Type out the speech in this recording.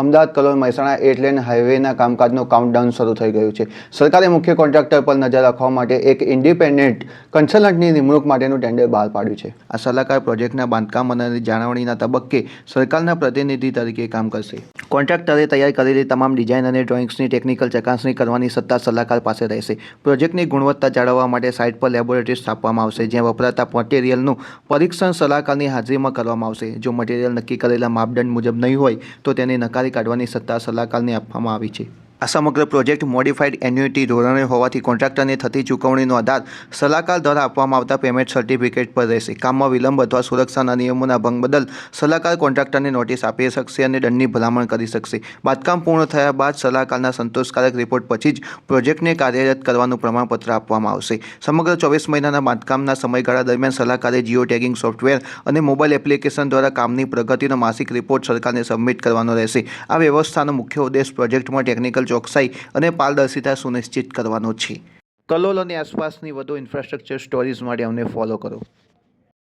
Ahmedabad Kalol Mehsana eight lane હાઈવેના કામકાજનું countdown શરૂ થઈ ગયું છે. સરકારે મુખ્ય કોન્ટ્રાક્ટર પર નજર રાખવા માટે એક ઇન્ડિપેન્ડન્ટ કન્સલ્ટન્ટની નિમણૂક માટેનું ટેન્ડર બહાર પાડ્યું છે. આ સલાહકાર પ્રોજેક્ટના બાંધકામ અને જાળવણીના તબક્કે સરકારના પ્રતિનિધિ તરીકે કામ કરશે. કોન્ટ્રાક્ટરે તૈયાર કરેલી તમામ ડિઝાઇન અને ડ્રોઇંગ્સની ટેકનિકલ ચકાસણી કરવાની સત્તા સલાહકાર પાસે રહેશે. પ્રોજેક્ટની ગુણવત્તા જાળવવા માટે સાઇટ પર લેબોરેટરી સ્થાપવામાં આવશે, જ્યાં વપરાતા મટીરિયલનું પરીક્ષણ સલાહકારની હાજરીમાં કરવામાં આવશે. જો મટીરિયલ નક્કી કરેલા માપદંડ મુજબ નહીં હોય, તો તેને નકારી કાઢવાની સત્તા સલાહકારને આપવામાં આવી છે. આ સમગ્ર પ્રોજેક્ટ મોડિફાઈડ એન્યુટી ધોરણે હોવાથી કોન્ટ્રાક્ટરને થતી ચૂકવણીનો આધાર સલાહકાર દ્વારા આપવામાં આવતા પેમેન્ટ સર્ટિફિકેટ પર રહેશે. કામમાં વિલંબ અથવા સુરક્ષાના નિયમોના ભંગ બદલ સલાહકાર કોન્ટ્રાક્ટરને નોટિસ આપી શકશે અને દંડની ભલામણ કરી શકશે. બાંધકામ પૂર્ણ થયા બાદ સલાહકારના સંતોષકારક રિપોર્ટ પછી જ પ્રોજેક્ટને કાર્યરત કરવાનું પ્રમાણપત્ર આપવામાં આવશે. સમગ્ર ચોવીસ મહિનાના બાંધકામના સમયગાળા દરમિયાન સલાહકારે જીઓ ટેગિંગ સોફ્ટવેર અને મોબાઈલ એપ્લિકેશન દ્વારા કામની પ્રગતિનો માસિક રિપોર્ટ સરકારને સબમિટ કરવાનો રહેશે. આ વ્યવસ્થાનો મુખ્ય ઉદ્દેશ પ્રોજેક્ટમાં ટેકનિકલ ચોકસાઈ અને પારદર્શિતા સુનિશ્ચિત કરવાનો છે. કલોલ અને આસપાસની વધુ ઇન્ફ્રાસ્ટ્રક્ચર સ્ટોરીઝ માટે અમને ફોલો કરો.